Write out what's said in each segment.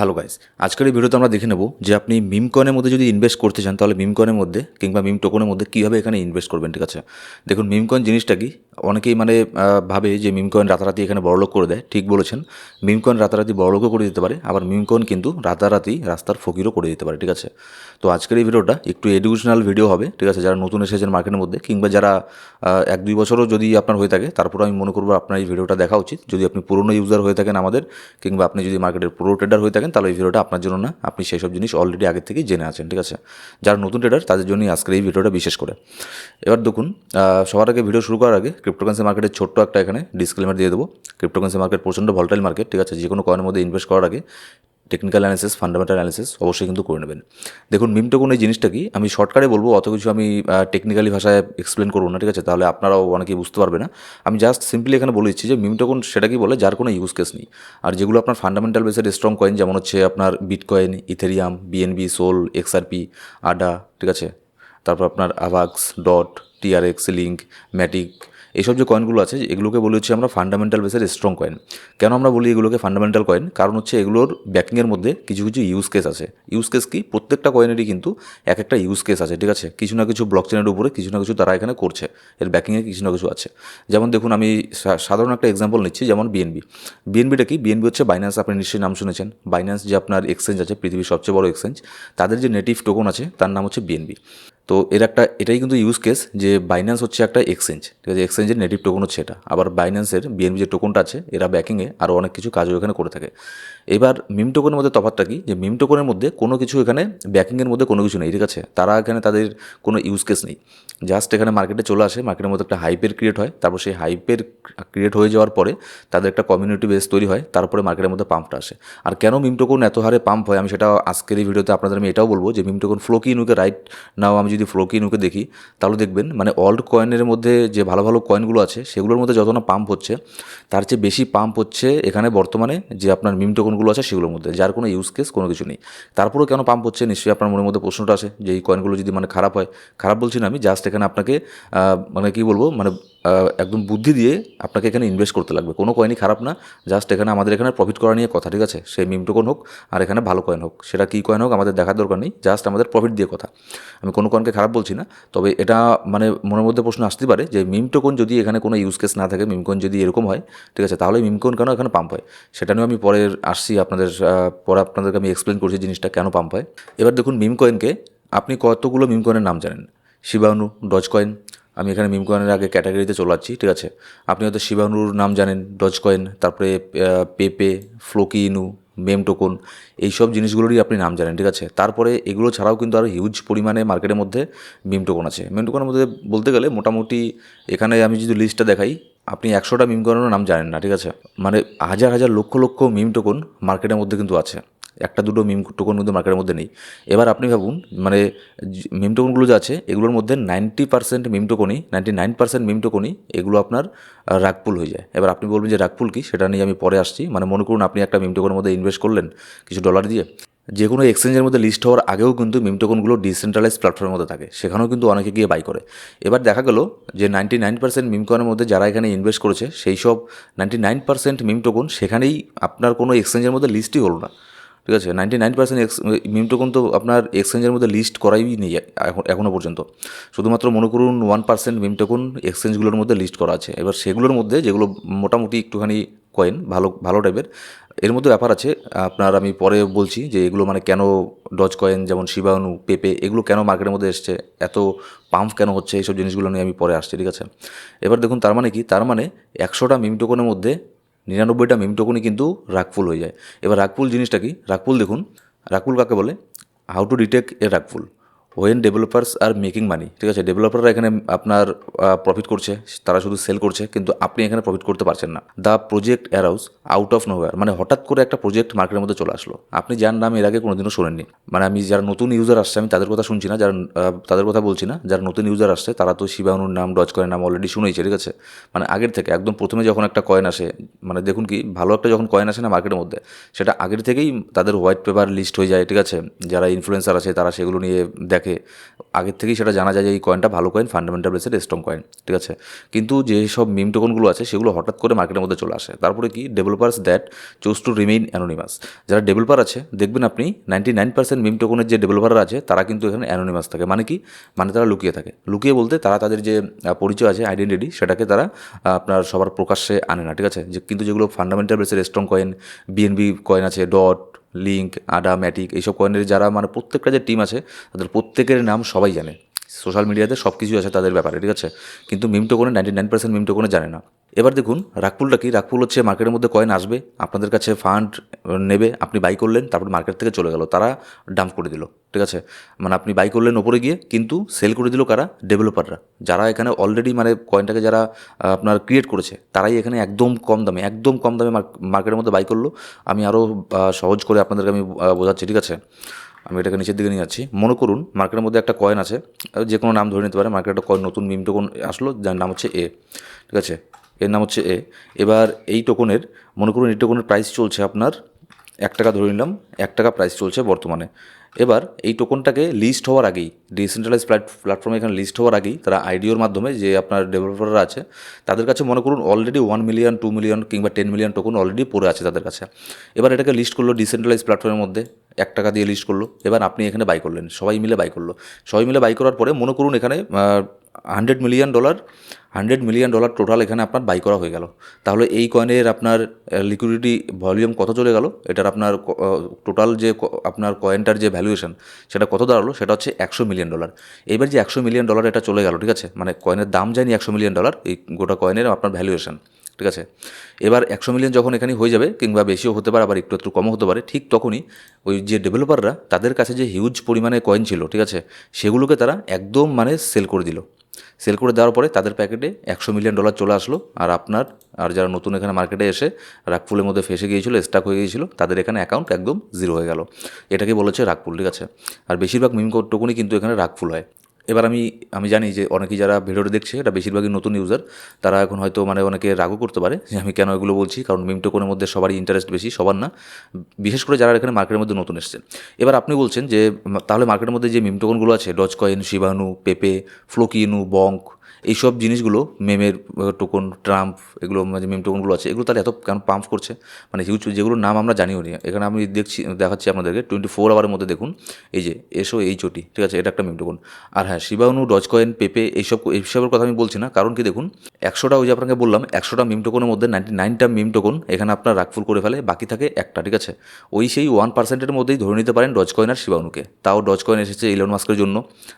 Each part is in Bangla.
হ্যালো গাইস আজকের এই ভিডিওতে আমরা দেখে নেব যে আপনি মিম কয়েনের মধ্যে যদি ইনভেস্ট করতে চান, তাহলে মিম মধ্যে কিংবা মিম টোকনের মধ্যে কীভাবে এখানে ইনভেস্ট করবেন, ঠিক আছে? দেখুন মিম কয়েন জিনিসটা কি? অনেকেই মানে ভাবে যে মিম কয়েন রাতারাতি এখানে বড়লোক করে দেয়। ঠিক বলেছেন। মিম কয়েন রাতারাতি বড়লোকও করে দিতে পারে, আবার মিম কয়েন কিন্তু রাতারাতি রাস্তার ফকিরও করে দিতে পারে, ঠিক আছে? তো আজকের এই ভিডিওটা একটু এডুকেশনাল ভিডিও হবে, ঠিক আছে? যারা নতুন এসেছেন মার্কেটের মধ্যে, কিংবা যারা এক দুই বছরও যদি আপনার হয়ে থাকে, তারপর আমি মনে করব আপনার এই ভিডিওটা দেখা উচিত। যদি আপনি পুরনো ইউজার হয়ে থাকেন আমাদের, কিংবা আপনি যদি মার্কেটের পুরো ট্রেডার হয়ে থাকেন, তাহলে এই ভিডিওটা আপনার জন্য না, আপনি সেই সব জিনিস অলরেডি আগে থেকেই জেনে আছেন, ঠিক আছে? যারা নতুন ট্রেডার তাদের জন্যই আজকের এই ভিডিওটা বিশেষ করে। এবার দেখুন সবার আগে ভিডিও শুরু করার আগে ক্রিপ্টোকারেন্সি মার্কেটের ছোট্ট একটা এখানে ডিসক্লেমার দিয়ে দেবো। ক্রিপ্টোকারেন্সি মার্কেট প্রচণ্ড ভলটাইল মার্কেট ঠিক আছে? যে কোনো কয়েনের মধ্যে ইনভেস্ট করার আগে টেকনিক্যাল অ্যানালিসিস ফান্ডামেন্টাল অ্যানালিসিস অবশ্যই কিন্তু করে নেবেন। দেখুন মিমটোকন এই জিনিসটা কি? আমি শর্টকাটে বলব, অত কিছু আমি টেকনিক্যালি ভাষায় এক্সপ্লেন করব না, ঠিক আছে? তাহলে আপনারাও অনেকেই বুঝতে পারবে না। আমি জাস্ট সিম্পলি এখানে বলে দিচ্ছি যে মিমটোকন সেটা কি বলে? যার কোনো ইউজ কেস নেই। আর যেগুলো আপনার ফান্ডামেন্টাল বেসের স্ট্রং কয়েন যেমন হচ্ছে আপনার Bitcoin Ethereum BNB SOL XRP ADA ঠিক আছে? তারপর আপনার AVAX DOT TRX LINK MATIC এইসব যে কয়েনগুলো আছে, এগুলোকে বলি হচ্ছে আমরা ফান্ডামেন্টাল বেসের স্ট্রং কয়েন কেন আমরা বলি এগুলোকে ফান্ডামেন্টাল কয়েন কারণ হচ্ছে এগুলোর ব্যাকিংয়ের মধ্যে কিছু কিছু ইউজ কেস আছে। ইউজ কেস কি? প্রত্যেকটা কয়েনেরই কিন্তু এক একটা ইউজ কেস আছে, ঠিক আছে? কিছু না কিছু ব্লক চেনের উপরে, কিছু না কিছু তারা এখানে করছে। এর ব্যাকিংয়ে কিছু না কিছু আছে। যেমন দেখুন, আমি সাধারণ একটা এক্সাম্পল নিচ্ছি, যেমন বিএনবি বিএনবিটা কি? বিএনবি হচ্ছে বাইন্যান্স আপনি নিশ্চয়ই নাম শুনেছেন। বাইন্যান্স যে আপনার এক্সচেঞ্জ আছে, পৃথিবীর সবচেয়ে বড় এক্সচেঞ্জ তাদের যে নেটিভ টোকন আছে, তার নাম হচ্ছে বিএনবি তো এর একটা, এটাই কিন্তু ইউজ কেস যে বাইন্যান্স হচ্ছে একটা এক্সচেঞ্জ ঠিক আছে? এক্সচেঞ্জের নেটিভ টোকন হচ্ছে এটা। আবার বাইন্যান্সের বিএনবি যে টোকনটা আছে, এরা ব্যাকিংয়ে আরও অনেক কিছু কাজও এখানে করে থাকে। এবার মিম টোকনের মধ্যে তফাৎটা কি? যে মিম টোকনের মধ্যে কোনো কিছু এখানে ব্যাকিংয়ের মধ্যে কোনো কিছু নেই, ঠিক আছে? তারা এখানে তাদের কোনো ইউজ কেস নেই। জাস্ট এখানে মার্কেটে চলে আসে মার্কেটের মধ্যে একটা হাইপের ক্রিয়েট হয়, তারপর সেই হাইপের ক্রিয়েট হয়ে যাওয়ার পরে তাদের একটা কমিউনিটি বেস তৈরি হয়, তারপরে মার্কেটের মধ্যে পাম্পটা আসে। আর কেন মিম টোকন এত হারে পাম্প হয়? আমি সেটা আজকের এই ভিডিওতে আপনাদের আমি এটাও বলব যে মিম টোকন ফ্লোকি ইনুকে রাইট নাও আমি যদি ফ্লোকি ইনুকে দেখি, তাহলে দেখবেন মানে অল্ড কয়েনের মধ্যে যে ভালো ভালো কয়েনগুলো আছে, সেগুলোর মধ্যে যত না পাম্প হচ্ছে, তার চেয়ে বেশি পাম্প হচ্ছে এখানে বর্তমানে যে আপনার মিম টোকনগুলো আছে সেগুলোর মধ্যে, যার কোনো ইউজ কেস কোনো কিছু নেই। তারপরেও কেন পাম্প হচ্ছে? নিশ্চয়ই আপনার মনের মধ্যে প্রশ্নটা আছে যে এই কয়েনগুলো যদি মানে খারাপ হয়। খারাপ বলছি না আমি জাস্ট এখানে আপনাকে মানে কি বলব? মানে একদম বুদ্ধি দিয়ে আপনাকে এখানে ইনভেস্ট করতে লাগবে। কোনো কয়েনই খারাপ না। জাস্ট এখানে আমাদের এখানে প্রফিট করা নিয়ে কথা, ঠিক আছে? সেই মিম টোকন হোক, আর এখানে ভালো কয়েন হোক। সেটা কী কয়েন হোক, আমাদের দেখার দরকার নেই। জাস্ট আমাদের প্রফিট দিয়ে কথা। আমি কোনো কয়েনকে খারাপ বলছি না। তবে এটা মানে মনের মধ্যে প্রশ্ন আসতে পারে যে মিম টোকন যদি এখানে কোনো ইউজ কেস না থাকে মিম কয়েন যদি এরকম হয়, ঠিক আছে? তাহলে মিম কেন এখানে পাম্প হয়? সেটা নিয়েও আমি পরে আসছি আপনাদের পরে আপনাদেরকে আমি এক্সপ্লেন করছি জিনিসটা কেন পাম্প হয়। এবার দেখুন মিম কয়েনকে আপনি কতগুলো মিম কয়েনের নাম জানেন? শিবানু ডজ কয়েন আমি এখানে মিম কয়েনের আগে ক্যাটাগরিতে চলে ঠিক আছে? আপনি হয়তো শিবানুর নাম জানেন, ডজ কয়েন, তারপরে পেপে, ফ্লোকি ইনু, মেম টোকন, এইসব জিনিসগুলোরই আপনি নাম জানেন, ঠিক আছে? তারপরে এগুলো ছাড়াও কিন্তু আরও হিউজ পরিমাণে মার্কেটের মধ্যে মিম টোকন আছে। মিম টোকনের মধ্যে বলতে গেলে মোটামুটি এখানে আমি যদি লিস্টটা দেখাই, আপনি একশোটা মিম কয়েনেরও নাম জানেন না, ঠিক আছে? মানে হাজার হাজার লক্ষ লক্ষ মিম টোকন মার্কেটের মধ্যে কিন্তু আছে। একটা দুটো মিম টোকন কিন্তু মার্কেটের মধ্যে নেই। এবার আপনি ভাবুন মানে মিম টোকনগুলো যে আছে, এগুলোর মধ্যে নাইনটি পার্সেন্ট মিম টোকনই নাইনটি নাইন পার্সেন্ট মিম টোকনই এগুলো আপনার রাগপুল হয়ে যায়। এবার আপনি বলবেন যে রাগপুল কি, সেটা নিয়ে আমি পরে আসছি। মানে মনে করুন আপনি একটা মিম টোকনের মধ্যে ইনভেস্ট করলেন কিছু ডলার দিয়ে। যে কোনো এক্সচেঞ্জের মধ্যে লিস্ট হওয়ার আগেও কিন্তু মিম টোকনগুলো ডিসেন্ট্রালাইজ প্ল্যাটফর্মের মধ্যে থাকে। সেখানেও কিন্তু অনেকে গিয়ে বাই করে। এবার দেখা গেল যে নাইনটি নাইন পার্সেন্ট মিম কয়েনের মধ্যে যারা এখানে ইনভেস্ট করেছে, সেই সব ninety nine percent meme token সেখানেই আপনার কোনো এক্সচেঞ্জের মধ্যে লিস্টই হলো না। ঠিক আছে? Ninety nine percent X meme token তো আপনার এক্সচেঞ্জের মধ্যে লিস্ট করাই নেই এখন এখনও পর্যন্ত। শুধুমাত্র মনে করুন ওয়ান পার্সেন্ট মিম টোকন এক্সচেঞ্জগুলোর মধ্যে লিস্ট করা আছে। এবার সেগুলোর মধ্যে যেগুলো মোটামুটি একটুখানি কয়েন ভালো ভালো টাইপের এর মধ্যে ব্যাপার আছে, আপনার আমি পরে বলছি যে এগুলো মানে কেন ডজ কয়েন যেমন শিবানু পেপে এগুলো কেন মার্কেটের মধ্যে এসছে, এত পাম্প কেন হচ্ছে, এইসব জিনিসগুলো নিয়ে আমি পরে আসছি, ঠিক আছে? এবার দেখুন তার মানে কি? তার মানে একশোটা মিম টোকনের মধ্যে নিরানব্বইটা মিম টোকনই কিন্তু রাগফুল হয়ে যায়। এবার রাগফুল জিনিসটা কি? রাগফুল দেখুন। রাগফুল কাকে বলে? How to detect a rug pull. When developers are making money ঠিক আছে? ডেভেলপাররা এখানে আপনার প্রফিট করছে, তারা শুধু সেল করছে, কিন্তু আপনি এখানে প্রফিট করতে পারছেন না। The project arouse out of nowhere মানে হঠাৎ করে একটা প্রজেক্ট মার্কেটের মধ্যে চলে আসলো। আপনি যার নাম এর আগে কোনোদিনও শোনেননি। মানে আমি যারা নতুন ইউজার আসছে, আমি তাদের কথা শুনছি না, যারা তাদের কথা বলছি না। যারা নতুন ইউজার আসছে, তারা তো শিবানুর নাম ডজ কয়েন নাম অলরেডি শুনেইছে, ঠিক আছে? মানে আগের থেকে, একদম প্রথমে যখন একটা কয়েন আসে মানে দেখুন কি, ভালো একটা যখন কয়েন আসে না মার্কেটের মধ্যে, সেটা আগের থেকেই তাদের হোয়াইট পেপার লিস্ট হয়ে যায়, ঠিক আছে? যারা ইনফ্লুয়েন্সার আছে, তারা সেগুলো নিয়ে দেখে দেখে আগের থেকেই সেটা জানা যায় যে এই কয়েনটা ভালো কয়েন ফান্ডামেন্টাল বেসের স্ট্রং কয়েন ঠিক আছে? কিন্তু যে সব মিম টোকনগুলো আছে, সেগুলো হঠাৎ করে মার্কেটের মধ্যে চলে আসে। তারপরে কি? Developers that choose to remain anonymous যারা ডেভেলপার আছে, দেখবেন আপনি নাইনটি নাইন পার্সেন্ট মিম টোকনের যে ডেভেলপাররা আছে, তারা কিন্তু এখানে অ্যানোনিমাস থাকে। মানে কি? মানে তারা লুকিয়ে থাকে। লুকিয়ে বলতে তারা তাদের যে পরিচয় আছে আইডেন্টিটি সেটাকে তারা আপনার সবার প্রকাশ্যে আনে না, ঠিক আছে? যে, কিন্তু যেগুলো ফান্ডামেন্টাল বেসের স্ট্রং কয়েন বিএনবি কয়েন আছে ডট লিঙ্ক আডা ম্যাটিক এইসব কয়েনের যারা মানে প্রত্যেকটা যে টিম আছে, তাদের প্রত্যেকের নাম সবাই জানে। সোশ্যাল মিডিয়াতে সব কিছু আছে তাদের ব্যাপারে, ঠিক আছে? কিন্তু মিম টোকনে নাইনটি নাইন পার্সেন্ট মিম টোকনে জানে না। এবার দেখুন রাগপুলটা কি? রাগপুল হচ্ছে মার্কেটের মধ্যে কয়েন আসবে, আপনাদের কাছে ফান্ড নেবে, আপনি বাই করলেন, তারপর মার্কেট থেকে চলে গেল, তারা ডাম্প করে দিল, ঠিক আছে? মানে আপনি বাই করলেন ওপরে গিয়ে, কিন্তু সেল করে দিল কারা? ডেভেলপাররা যারা এখানে অলরেডি মানে কয়েনটাকে যারা আপনার ক্রিয়েট করেছে, তারাই এখানে একদম কম দামে, একদম কম দামে মার্কেটের মধ্যে বাই করল। আমি আরও সহজ করে আপনাদেরকে আমি বোঝাচ্ছি, ঠিক আছে? আমি এটাকে নিচের দিকে নিয়ে যাচ্ছি। মনে করুন মার্কেটের মধ্যে একটা কয়েন আছে। যে কোনো নাম ধরে নিতে পারে। মার্কেটে কয়েন নতুন মিম টোকন আসলো, যার নাম হচ্ছে এ ঠিক আছে? এর নাম হচ্ছে এ এবার এই টোকনের মনে করুন এই টোকনের প্রাইস চলছে আপনার এক টাকা ধরে নিলাম, এক টাকা প্রাইস চলছে বর্তমানে। এবার এই টোকনটাকে লিস্ট হওয়ার আগেই ডিসেন্ট্রালাইজ প্ল্যাটফর্মে এখানে লিস্ট হওয়ার আগেই, তারা আইডিওর মাধ্যমে যে আপনার ডেভেলপাররা আছে, তাদের কাছে মনে করুন already one million two million কিংবা টেন মিলিয়ন টোকন অলরেডি পড়ে আছে তাদের কাছে। এবার এটাকে লিস্ট করল ডিসেন্ট্রালাইজ প্ল্যাটফর্মের মধ্যে। এক টাকা দিয়ে লিস্ট করল, এবার আপনি এখানে বাই করলেন, সবাই মিলে বাই করল। সবাই মিলে বাই করার পরে মনে করুন এখানে hundred million dollar hundred million dollar total এখানে আপনার বাই করা হয়ে গেল। তাহলে এই কয়েনের আপনার লিকুইডিটি ভলিউম কত চলে গেল? এটার আপনার টোটাল যে আপনার কয়েনটার যে ভ্যালুয়েশন সেটা কত দাঁড়াল? সেটা হচ্ছে একশো মিলিয়ন ডলার এবার যে একশো মিলিয়ন ডলার এটা চলে গেল, ঠিক আছে? মানে কয়েনের দাম যায়নি একশো মিলিয়ন ডলার এই গোটা কয়েনের আপনার ভ্যালুয়েশন ঠিক আছে? এবার একশো মিলিয়ন যখন এখানে হয়ে যাবে, কিংবা বেশিও হতে পারে, আবার একটু একটু কমও হতে পারে, ঠিক তখনই ওই যে ডেভেলপাররা তাদের কাছে যে হিউজ পরিমাণে কয়েন ছিল, ঠিক আছে, সেগুলোকে তারা একদম মানে সেল করে দিল। সেল করে দেওয়ার পরে তাদের প্যাকেটে একশো মিলিয়ন ডলার চলে আসলো, আর আপনার, আর যারা নতুন এখানে মার্কেটে এসে রাগপুলের মধ্যে ফেসে গিয়েছিল স্টাক হয়ে গিয়েছিল, তাদের এখানে অ্যাকাউন্ট একদম জিরো হয়ে গেল। এটাকে বলেছে রাগপুল ঠিক আছে? আর বেশিরভাগ মিম টোকুনই কিন্তু এখানে রাগফুল হয়। এবার আমি আমি জানি যে অনেকেই যারা ভিডিওটা দেখছে, এটা বেশিরভাগই নতুন ইউজার তারা এখন হয়তো মানে অনেকে রাগও করতে পারে যে আমি কেন এগুলো বলছি, কারণ মিম টোকনের মধ্যে সবারই ইন্টারেস্ট বেশি, সবার না। বিশেষ করে যারা এখানে মার্কেটের মধ্যে নতুন এসছে এবার আপনি বলছেন যে, তাহলে মার্কেটের মধ্যে যে মিমটোকনগুলো আছে ডজ কয়েন শিবানু পেপে ফ্লোকিনু বঙ্ক এইসব জিনিসগুলো মেমের টোকন ট্রাম্প এগুলো মানে মেম টোকনগুলো আছে, এগুলো তাহলে এত কেন পাম্প করছে? মানে হিউজ যেগুলোর নাম আমরা জানিও নি। এখানে আমি দেখছি, দেখাচ্ছি আপনাদেরকে টোয়েন্টি ফোর আওয়ারের মধ্যে দেখুন, এই যে এসো এই চটি, ঠিক আছে? এটা একটা মেম টোকন আর হ্যাঁ শিবানু ডজ কয়েন পেপে এইসব, এইসবের কথা আমি বলছি না, কারণ কি দেখুন, একশোটা ওই যে আপনাকে বললাম, একশোটা মিম টোকনের মধ্যে নাইনটি নাইনটা মিম টোকন এখানে আপনার রাগফুল করে ফেলে, বাকি থাকে একটা, ঠিক আছে? ওই সেই ওয়ান পার্সেন্টের মধ্যেই ধরে নিতে পারেন ডজ কয়েন আর শিবানুকে তাও ডজ কয়েন এসেছে ইলন মাস্কের জন্য,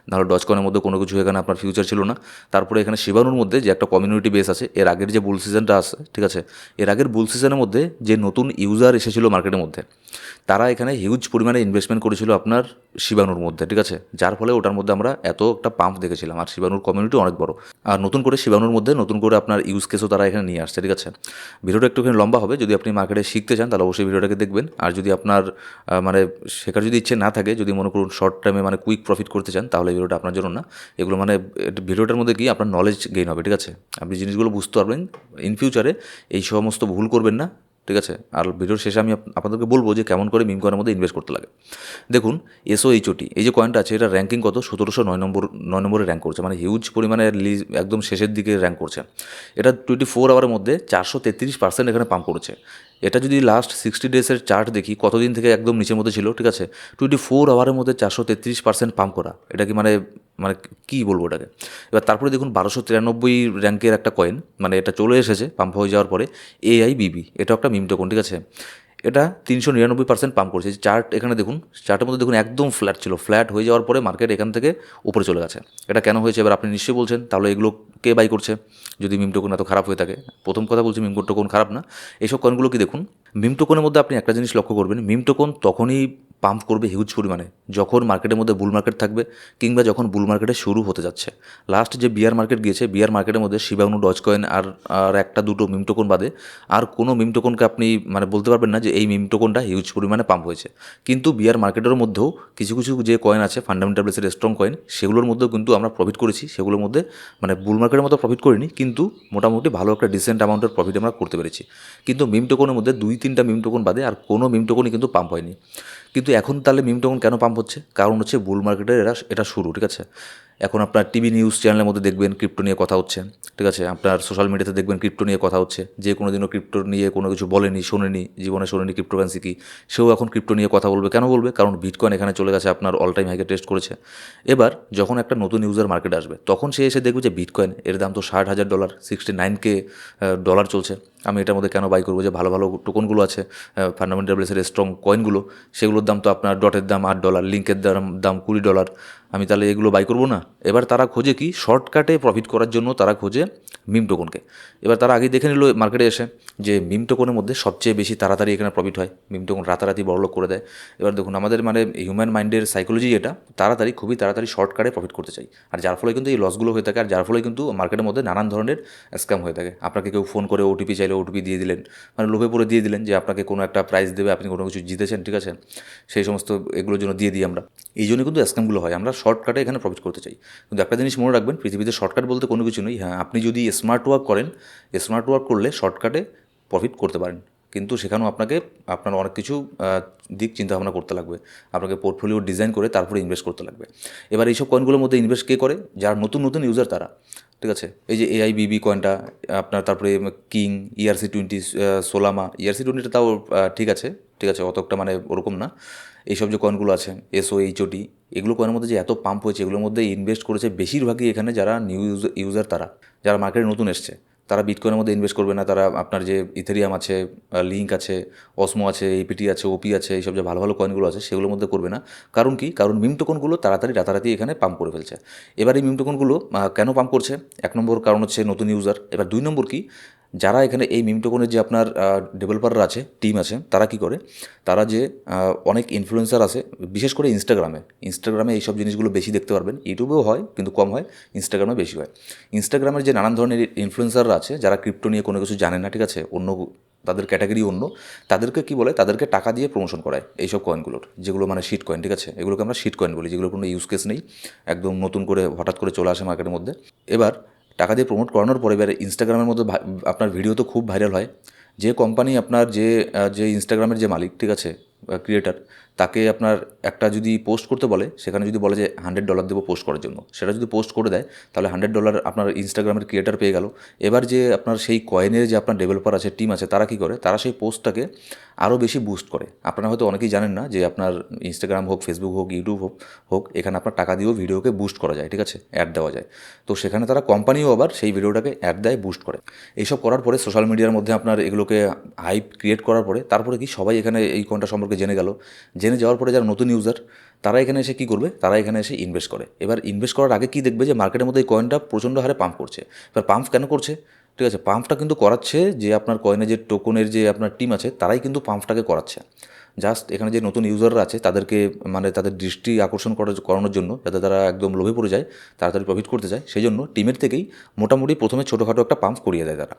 নাহলে ডজ কয়েনের মধ্যে কোনো কিছু এখানে আপনার ফিউচার ছিল না। তারপরে এখানে শিবানুর মধ্যে যে একটা কমিউনিটি বেস আছে, এর আগের যে বুল সিজনটা আছে, ঠিক আছে? এর আগের বুল সিজনের মধ্যে যে নতুন ইউজার এসেছিল মার্কেটের মধ্যে, তারা এখানে হিউজ পরিমাণে ইনভেস্টমেন্ট করেছিল আপনার শিবানুর মধ্যে, ঠিক আছে? যার ফলে ওটার মধ্যে আমরা এত একটা পাম্প দেখেছিলাম, আর শিবানুর কমিউনিটি অনেক বড়। আর নতুন করে শিবানুর মধ্যে নতুন করে আপনার ইউজ কেসও তারা এখানে নিয়ে আসছে, ঠিক আছে? ভিডিওটা একটুখানি লম্বা হবে, যদি আপনি মার্কেটে শিখতে চান, তাহলে অবশ্যই ভিডিওটাকে দেখবেন। আর যদি আপনার মানে শেখার যদি ইচ্ছে না থাকে, যদি মনে করুন শর্ট টাইমে মানে কুইক প্রফিট করতে চান, তাহলে ভিডিওটা আপনার জন্য না। এগুলো মানে ভিডিওটার মধ্যে কি আপনার নলেজ গেইন হবে, ঠিক আছে? আপনি জিনিসগুলো বুঝতে পারবেন ইন ফিউচারে এই সমস্ত ভুল করবেন না, ঠিক আছে? আর ভিডিওর শেষে আমি আপনাদেরকে বলব যে কেমন করে মিম কয়েনের মধ্যে ইনভেস্ট করতে লাগে। দেখুন এসও এইচওটি এই যে কয়েনটা আছে, এটা র্যাঙ্কিং কত? সতেরোশো নয় নম্বর, নয় নম্বরে র্যাঙ্ক করছে মানে হিউজ পরিমাণে একদম শেষের দিকে র্যাঙ্ক করছে। এটা টোয়েন্টি ফোর আওয়ারের মধ্যে চারশো তেত্রিশ পার্সেন্ট এখানে পাম্প করেছে। এটা যদি লাস্ট সিক্সটি ডেজের চার্ট দেখি, কতদিন থেকে একদম নিচের মধ্যে ছিল, ঠিক আছে? টোয়েন্টি ফোর আওয়ারের মধ্যে চারশো তেত্রিশ পার্সেন্ট পাম্প করা। এটা কি মানে মানে কী বলব এটাকে? এবার তারপরে দেখুন বারোশো তিরানব্বই র্যাঙ্কের একটা কয়েন মানে এটা চলে এসেছে পাম্প হয়ে যাওয়ার পরে এআই বিবি এটা একটা মিমটোকন ঠিক আছে? এটা তিনশো নিরানব্বই পার্সেন্ট পাম্প করেছে। চার্ট এখানে দেখুন চার্টের মধ্যে দেখুন একদম ফ্ল্যাট ছিল। ফ্ল্যাট হয়ে যাওয়ার পরে মার্কেট এখান থেকে উপরে চলে গেছে। এটা কেন হয়েছে? এবার আপনি নিশ্চয়ই বলছেন, তাহলে এগুলো কে বাই করছে? যদি মিম টোকন এত খারাপ হয়ে থাকে। প্রথম কথা বলছি মিম টোকন খারাপ না। এইসব কয়েনগুলো কি দেখুন মিম টোকনের মধ্যে আপনি একটা জিনিস লক্ষ্য করবেন মিমটোকন তখনই পাম্প করবে হিউজ পরিমাণে, যখন মার্কেটের মধ্যে বুল মার্কেট থাকবে কিংবা যখন বুল মার্কেটে শুরু হতে যাচ্ছে। লাস্ট যে বিয়ার মার্কেট গিয়েছে বিয়ার মার্কেটের মধ্যে শিবানু ডজ কয়েন আর আর একটা দুটো মিম টোকন বাদে আর কোনো মিম টোকনকে আপনি মানে বলতে পারবেন না যে এই মিম টোকনটা হিউজ পরিমাণে পাম্প হয়েছে। কিন্তু বিয়ার মার্কেটের মধ্যেও কিছু কিছু যে কয়েন আছে ফান্ডামেন্টাল বেসের স্ট্রং কয়েন সেগুলোর মধ্যেও কিন্তু আমরা প্রফিট করেছি, সেগুলোর মধ্যে মানে বুল মার্কেটের মতো প্রফিট করিনি, কিন্তু মোটামুটি ভালো একটা ডিসেন্ট অ্যামাউন্টের প্রফিট আমরা করতে পেরেছি। কিন্তু মিম টোকনের মধ্যে দুই তিনটা মিম টোকন বাদে আর কোনো মিম টোকনই কিন্তু পাম্প হয়নি। কিন্তু এখন তাহলে মিম টোকন কেন পাম্প হচ্ছে? কারণ হচ্ছে বুল মার্কেটের এরা, এটা শুরু, ঠিক আছে? এখন আপনার টিভি নিউজ চ্যানেলের মধ্যে দেখবেন ক্রিপ্টো নিয়ে কথা হচ্ছে, ঠিক আছে? আপনার সোশ্যাল মিডিয়াতে দেখবেন ক্রিপ্টো নিয়ে কথা হচ্ছে। যে কোনো দিনও ক্রিপ্টো নিয়ে কোনো কিছু বলেনি, শোনেনি, জীবনে শোনেনি ক্রিপ্টোকারেন্সি কি, সেও এখন ক্রিপ্টো নিয়ে কথা বলবে। কেন বলবে? কারণ বিটকয়েন এখানে চলে গেছে আপনার অল টাইম হাইকে টেস্ট করেছে। এবার যখন একটা নতুন ইউজার মার্কেটে আসবে, তখন সে এসে দেখবে যে বিটকয়েন এর দাম তো ষাট হাজার dollar sixty nine K dollar চলছে। আমি এটার মধ্যে কেন বাই করব? যে ভালো ভালো টোকনগুলো আছে ফান্ডামেন্টাল বেসের স্ট্রং কয়েনগুলো সেগুলোর দাম তো আপনার ডটের দাম আট ডলার লিঙ্কের দাম দাম কুড়ি ডলার। আমি তাহলে এগুলো বাই করব না। এবার তারা খোঁজে কি? শর্টকাটে প্রফিট করার জন্য তারা খোঁজে মিম টোকনকে এবার তারা আগে দেখে নিল মার্কেটে এসে যে মিম টোকনের মধ্যে সবচেয়ে বেশি তাড়াতাড়ি এখানে প্রফিট হয়। মিম টোকন রাতারাতি বড়লোক করে দেয়। এবার দেখুন, আমাদের মানে হিউম্যান মাইন্ডের সাইকোলজি এটা, তাড়াতাড়ি, খুবই তাড়াতাড়ি শর্টকাটে প্রফিট করতে চাই। আর যার ফলে কিন্তু এই লসগুলো হয়ে থাকে, আর যার ফলে কিন্তু মার্কেটের মধ্যে নানান ধরনের স্ক্যাম হয়ে থাকে। আপনাকে কেউ ফোন করে ওটিপি চাইলে ওটিপি দিয়ে দিলেন। মানে লোভে পরে দিয়ে দিলেন যে আপনাকে কোনো একটা প্রাইজ দেবে, আপনি কোনো কিছু জিতেছেন, ঠিক আছে? সেই সমস্ত এগুলোর জন্য দিয়ে দিই আমরা। এই জন্য কিন্তু স্ক্যামগুলো হয়। আমরা শর্টকাটে এখানে প্রফিট করতে চাই। কিন্তু একটা জিনিস মনে রাখবেন, পৃথিবীতে শর্টকাট বলতে কোনো কিছু নেই। হ্যাঁ আপনি যদি স্মার্ট ওয়ার্ক করেন স্মার্ট ওয়ার্ক করলে শর্টকাটে প্রফিট করতে পারেন। কিন্তু সেখানেও আপনাকে, আপনার অনেক কিছু দিক চিন্তাভাবনা করতে লাগবে। আপনাকে পোর্টফোলিও ডিজাইন করে তারপরে ইনভেস্ট করতে লাগবে। এবার এইসব কয়েনগুলোর মধ্যে ইনভেস্ট কে করে? যারা নতুন নতুন ইউজার তারা। ঠিক আছে? এই যে এআই বিবি কয়েনটা আপনার তারপরে কিং ইআরসি টোয়েন্টি সোলামা ইআরসি টোয়েন্টিটা তাও ঠিক আছে। ঠিক আছে অতটা মানে ওরকম না। এইসব যে কয়েনগুলো আছে এসও এইচওটি এগুলো কয়েনের মধ্যে যে এত পাম্প হয়েছে, এগুলোর মধ্যে ইনভেস্ট করেছে বেশিরভাগই এখানে যারা নিউ ইউজার তারা। যারা মার্কেটে নতুন এসছে। তারা বিটকয়েনের মধ্যে ইনভেস্ট করবে না, তারা আপনার যে ইথেরিয়াম আছে লিঙ্ক আছে অসমো আছে এপিটি আছে ওপি আছে, এইসব যে ভালো ভালো কয়েনগুলো আছে, সেগুলোর মধ্যে করবে না। কারণ কি? কারণ মিমটোকনগুলো তাড়াতাড়ি রাতারাতি এখানে পাম্প করে ফেলছে। এবার এই মিমটোকনগুলো কেন পাম্প করছে? এক নম্বর কারণ হচ্ছে নতুন ইউজার এবার দুই নম্বর কি? যারা এখানে এই মিম টোকনের যে আপনার ডেভেলপাররা আছে টিম আছে, তারা কি করে? তারা যে অনেক ইনফ্লুয়েন্সার আছে, বিশেষ করে ইনস্টাগ্রামে ইনস্টাগ্রামে এইসব জিনিসগুলো বেশি দেখতে পারবেন। ইউটিউবেও হয়, কিন্তু কম হয়। ইনস্টাগ্রামে বেশি হয়। ইনস্টাগ্রামের যে নানান ধরনের ইনফ্লুয়েন্সাররা আছে, যারা ক্রিপ্টো নিয়ে কোনো কিছু জানে না, ঠিক আছে? অন্য তাদের ক্যাটাগরি অন্য, তাদেরকে কি বলে? তাদেরকে টাকা দিয়ে প্রমোশন করায় এইসব কয়েনগুলোর যেগুলো মানে শিট কয়েন ঠিক আছে? এগুলোকে আমরা শিট কয়েন বলি যেগুলো কোনো ইউজ কেস নেই। একদম নতুন করে হঠাৎ করে চলে আসে মার্কেটের মধ্যে। এবার টাকা দিয়ে প্রমোট করানোর পরে এবার ইনস্টাগ্রামের মধ্যে আপনার ভিডিও তো খুব ভাইরাল হয়। যে কোম্পানি আপনার যে যে ইনস্টাগ্রামের যে মালিক, ঠিক আছে ক্রিয়েটার তাকে আপনার একটা যদি পোস্ট করতে বলে, সেখানে যদি বলে যে হান্ড্রেড ডলার দেবো পোস্ট করার জন্য, সেটা যদি পোস্ট করে দেয়, তাহলে হান্ড্রেড ডলার আপনার ইনস্টাগ্রামের ক্রিয়েটার পেয়ে গেল। এবার যে আপনার সেই কয়েনের যে আপনার ডেভেলপার আছে টিম আছে, তারা কী করে? তারা সেই পোস্টটাকে আরও বেশি বুস্ট করে। আপনারা হয়তো অনেকেই জানেন না যে আপনার ইনস্টাগ্রাম হোক ফেসবুক হোক ইউটিউব হোক হোক, এখানে আপনার টাকা দিয়েও ভিডিওকে বুস্ট করা যায়, ঠিক আছে? অ্যাড দেওয়া যায়। তো সেখানে তারা কোম্পানিও আবার সেই ভিডিওটাকে অ্যাড দেয় বুস্ট করে। এইসব করার পরে সোশ্যাল মিডিয়ার মধ্যে আপনার এগুলোকে হাইপ ক্রিয়েট করার পরে, তারপরে কি সবাই এখানে এই কোনটা সম্পর্কে জেনে গেল জেনে যাওয়ার পরে যারা নতুন ইউজার তারা এখানে এসে কী করবে? তারা এখানে এসে ইনভেস্ট করে। এবার ইনভেস্ট করার আগে কী দেখবে? যে মার্কেটের মধ্যে এই কয়েনটা প্রচণ্ড হারে পাম্প করছে। এবার পাম্প কেন করছে? ঠিক আছে, পাম্পটা কিন্তু করাচ্ছে যে আপনার কয়েনের যে টোকনের যে আপনার টিম আছে, তারাই কিন্তু পাম্পটাকে করাচ্ছে। জাস্ট এখানে যে নতুন ইউজাররা আছে, তাদেরকে মানে তাদের দৃষ্টি আকর্ষণ করার করানোর জন্য, যাতে তারা একদম লোভে পড়ে যায়, তাড়াতাড়ি প্রফিট করতে চায় সেই জন্য টিমের থেকেই মোটামুটি প্রথমে ছোটোখাটো একটা পাম্প করিয়ে দেয় তারা।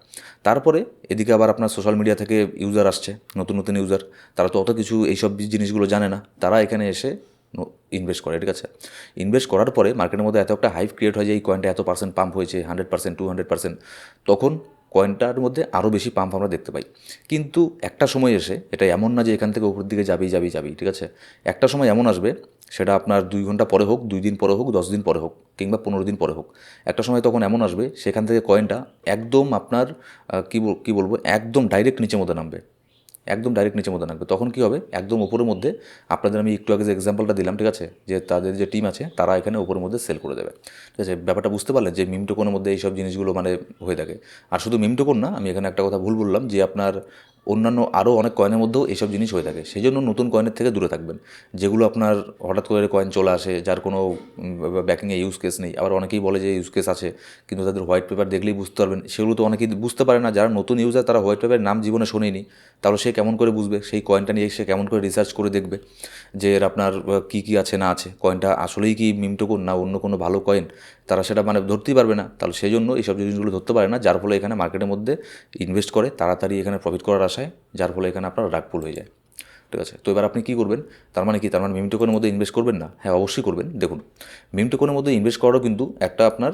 তারপরে এদিকে আবার আপনার সোশ্যাল মিডিয়া থেকে ইউজার আসছে, নতুন নতুন ইউজার তারা তো অত কিছু এইসব জিনিসগুলো জানে না। তারা এখানে এসে ইনভেস্ট করে, ঠিক আছে? ইনভেস্ট করার পরে মার্কেটের মধ্যে এত একটা হাইপ ক্রিয়েট হয় যে এই কয়েনটা এত পার্সেন্ট পাম্প হয়েছে hundred percent two hundred percent তখন কয়েনটার মধ্যে আরও বেশি পাম্প আমরা দেখতে পাই। কিন্তু একটা সময় এসে, এটা এমন না যে এখান থেকে উপর দিকে যাবেই যাবেই যাবেই, ঠিক আছে? একটা সময় এমন আসবে, সেটা আপনার দুই ঘণ্টা পরে হোক, দুই দিন পরে হোক, দশ দিন পরে হোক, কিংবা পনেরো দিন পরে হোক। একটা সময় তখন এমন আসবে, সেখান থেকে কয়েনটা একদম আপনার কী কী বলব? একদম ডাইরেক্ট নিচের মধ্যে নামবে। একদম ডাইরেক্ট নিচের মধ্যে নামবে। তখন কি হবে? একদম ওপরের মধ্যে আপনাদের আমি একটু আগে যে এক্সাম্পলটা দিলাম, ঠিক আছে? যে তাদের যে টিম আছে, তারা এখানে ওপরের মধ্যে সেল করে দেবে। ঠিক আছে? ব্যাপারটা বুঝতে পারলেন যে মিম টোকনের মধ্যে এইসব জিনিসগুলো মানে হয়ে থাকে। আর শুধু মিম টোকন না, আমি এখানে একটা কথা ভুল বললাম যে আপনার অন্যান্য আরও অনেক কয়েনের মধ্যেও এইসব জিনিস হয়ে থাকে। সেই জন্য নতুন কয়েনের থেকে দূরে থাকবেন। যেগুলো আপনার হঠাৎ করে কয়েন চলে আসে, যার কোনো ব্যাকিংয়ে ইউজ কেস নেই। আবার অনেকেই বলে যে ইউজ কেস আছে, কিন্তু তাদের হোয়াইট পেপার দেখলেই বুঝতে পারবেন। সেগুলো তো অনেকেই বুঝতে পারে না। যারা নতুন ইউজার তারা হোয়াইট পেপারের নাম জীবনে শোনেনি। তাহলে সে কেমন করে বুঝবে? সেই কয়েনটা নিয়ে সে কেমন করে রিসার্চ করে দেখবে? যে এর আপনার কী কী আছে, না আছে? কয়েনটা আসলেই কি মিমটোকন না অন্য কোনো ভালো কয়েন তারা সেটা মানে ধরতেই পারবে না। তাহলে সেই জন্য এইসব জিনিসগুলো ধরতে পারে না। যার ফলে এখানে মার্কেটের মধ্যে ইনভেস্ট করে, তাড়াতাড়ি এখানে প্রফিট করার আশায় যার ফলে এখানে আপনার রাগপুল হয়ে যায়। ঠিক আছে? তো এবার আপনি কী করবেন? তার মানে কি? তার মানে মিম মিমটোকনের মধ্যে ইনভেস্ট করবেন না? হ্যাঁ অবশ্যই করবেন। দেখুন মিমটোকনের মধ্যে ইনভেস্ট করারও কিন্তু একটা আপনার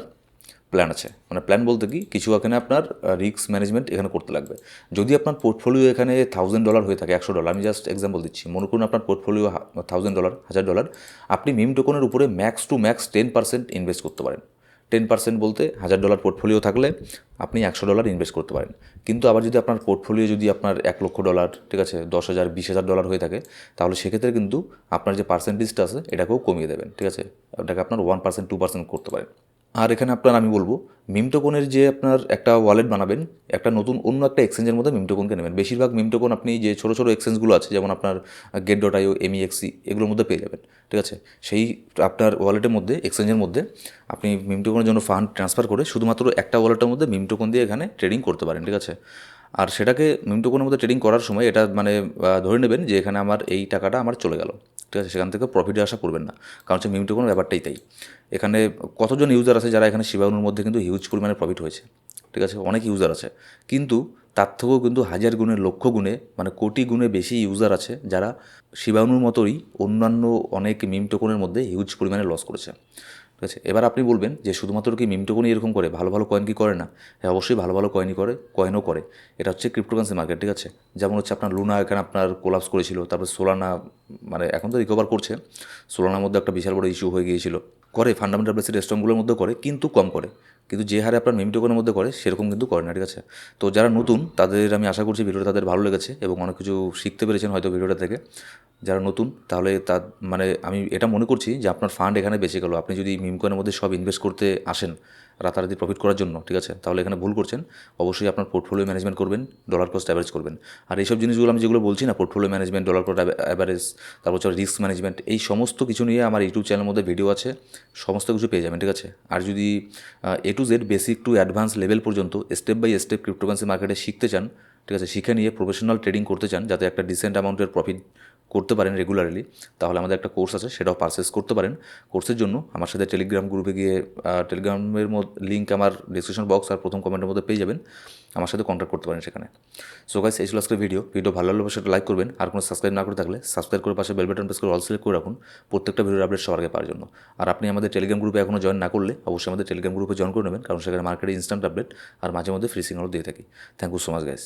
প্ল্যান আছে। মানে প্ল্যান বলতে কি? কিছু এখানে আপনার রিস্ক ম্যানেজমেন্ট এখানে করতে লাগবে। যদি আপনার পোর্টফোলিও এখানে থাউজেন্ড ডলার হয়ে থাকে, একশো ডলার আমি জাস্ট এক্সাম্পল দিচ্ছি। মনে করুন আপনার পোর্টফোলিও থাউজেন্ড ডলার হাজার ডলার আপনি মিম টোকনের উপরে max to max ten percent invest করতে পারেন। টেন পার্সেন্ট বলতে হাজার ডলার পোর্টফোলিও থাকলে আপনি একশো ডলার ইনভেস্ট করতে পারেন। কিন্তু আবার যদি আপনার পোর্টফোলিও যদি আপনার এক লক্ষ ডলার ঠিক আছে, দশ হাজার, বিশ হাজার ডলার হয়ে থাকে, তাহলে সেক্ষেত্রে কিন্তু আপনার যে পার্সেন্টেজটা আছে, এটাকেও কমিয়ে দেবেন, ঠিক আছে? এটাকে আপনার ওয়ান পার্সেন্ট টু পার্সেন্ট করতে পারেন। আর এখানে আপনার আমি বলব, মিমটোকনের যে আপনার একটা ওয়ালেট বানাবেন, একটা নতুন অন্য একটা এক্সচেঞ্জের মধ্যে মিমটোকনকে নেবেন। বেশিরভাগ মিমটোকন আপনি যে ছোটো ছোটো এক্সচেঞ্জগুলো আছে, যেমন আপনার গেট ডট আইও এমইএক্সি এগুলোর মধ্যে পেয়ে যাবেন, ঠিক আছে? সেই আপনার ওয়ালেটের মধ্যে এক্সচেঞ্জের মধ্যে আপনি মিমটোকনের জন্য ফান্ড ট্রান্সফার করে শুধুমাত্র একটা ওয়ালেটের মধ্যে মিমটোকন দিয়ে এখানে ট্রেডিং করতে পারেন, ঠিক আছে? আর সেটাকে মিমটোকনের মধ্যে ট্রেডিং করার সময় এটা মানে ধরে নেবেন যে এখানে আমার এই টাকাটা আমার চলে গেল। ঠিক আছে, সেখান থেকে প্রফিটে আশা করবেন না। কারণ হচ্ছে মিমটোকনের ব্যাপারটাই তাই। এখানে কতজন ইউজার আছে যারা এখানে শিবানুর মধ্যে কিন্তু হিউজ পরিমাণে প্রফিট হয়েছে, ঠিক আছে? অনেক ইউজার আছে। কিন্তু তার থেকেও কিন্তু হাজার গুণে, লক্ষ গুণে মানে কোটি গুণে বেশি ইউজার আছে যারা শিবাণুর মতোই অন্যান্য অনেক মিম টোকনের মধ্যে হিউজ পরিমাণে লস করেছে। ঠিক আছে? এবার আপনি বলবেন যে শুধুমাত্র কি মিম টোকনই এরকম করে, ভালো ভালো কয়েন কি করে না? হ্যাঁ অবশ্যই ভালো ভালো কয়েনই করে কয়েনও করে। এটা হচ্ছে ক্রিপ্টোকারেন্সি মার্কেট ঠিক আছে? যেমন হচ্ছে আপনার লুনা এখানে আপনার কোলাপস করেছিল, তারপর সোলানা মানে এখন তো রিকভার করছে। সোলানার মধ্যে একটা বিশাল বড় ইস্যু হয়ে গিয়েছিল। করে ফান্ডামেন্টাল বেসিক রেস্টুরেন্টগুলোর মধ্যে করে, কিন্তু কম করে। কিন্তু যে হারে আপনার মিম টোকনের মধ্যে করে, সেরকম কিন্তু করে না, ঠিক আছে? তো যারা নতুন, তাদের আমি আশা করছি ভিডিওটা তাদের ভালো লেগেছে এবং অনেক কিছু শিখতে পেরেছেন হয়তো ভিডিওটা থেকে। যারা নতুন, তাহলে তার মানে আমি এটা মনে করছি যে আপনার ফান্ড এখানে বেঁচে গেল। আপনি যদি মিম কয়েনের মধ্যে সব ইনভেস্ট করতে আসেন রাতারাতি প্রফিট করার জন্য, ঠিক আছে? তাহলে এখানে ভুল করছেন। অবশ্যই আপনার পোর্টফোলিও ম্যানেজমেন্ট করবেন ডলার কস্ট অ্যাভারেজ করবেন। আর এইসব জিনিসগুলো আমি যেগুলো বলছি না portfolio management dollar cost average তারপর হচ্ছে রিস্ক ম্যানেজমেন্ট এই সমস্ত কিছু নিয়ে আমার ইউটিউব চ্যানেলের মধ্যে ভিডিও আছে, সমস্ত কিছু পেয়ে যাবেন, ঠিক আছে? আর যদি A to Z basic to advance level পর্যন্ত স্টেপ বাই স্টেপ ক্রিপ্টোকারেন্সি মার্কেটে শিখতে চান, ঠিক আছে? শিখে নিয়ে প্রফেশনাল ট্রেডিং করতে চান, যাতে একটা ডিসেন্ট অ্যামাউন্টের প্রফিট করতে পারেন রেগুলারলি তাহলে আমাদের একটা কোর্স আছে, সেটাও পারচেস করতে পারেন। কোর্সের জন্য আমার সাথে টেলিগ্রাম গ্রুপে গিয়ে টেলিগ্রামের মধ্যে লিঙ্ক আমার ডিসক্রিপশন বক্স আর প্রথম কমেন্টের মধ্যে পেয়ে যাবেন। আমার সাথে কন্ট্যাক্ট করতে পারেন সেখানে। সো গাইস এই ছিল আজকের ভিডিও ভিডিও ভালো লাগলে সেটা লাইক করবেন। আর কোনো সাবস্ক্রাইব না করে থাকলে সাবস্ক্রাইব করে পাশে বেল বাটন প্রেস করে অল সিলেক্ট করে রাখুন। প্রত্যেকটা ভিডিওর আপডেট সবার আগে পাওয়ার জন্য। আর আপনি আমাদের টেলিগ্রাম গ্রুপে এখনও জয়েন না করলে অবশ্যই আমাদের টেলিগ্রাম গ্রুপে জয়েন করে নেবেন। কারণ সেখানে মার্কেটে ইনস্ট্যান্ট আপডেট আর মাঝে মধ্যে ফ্রি সিগনালও দিয়ে থাকি। Thank you so much guys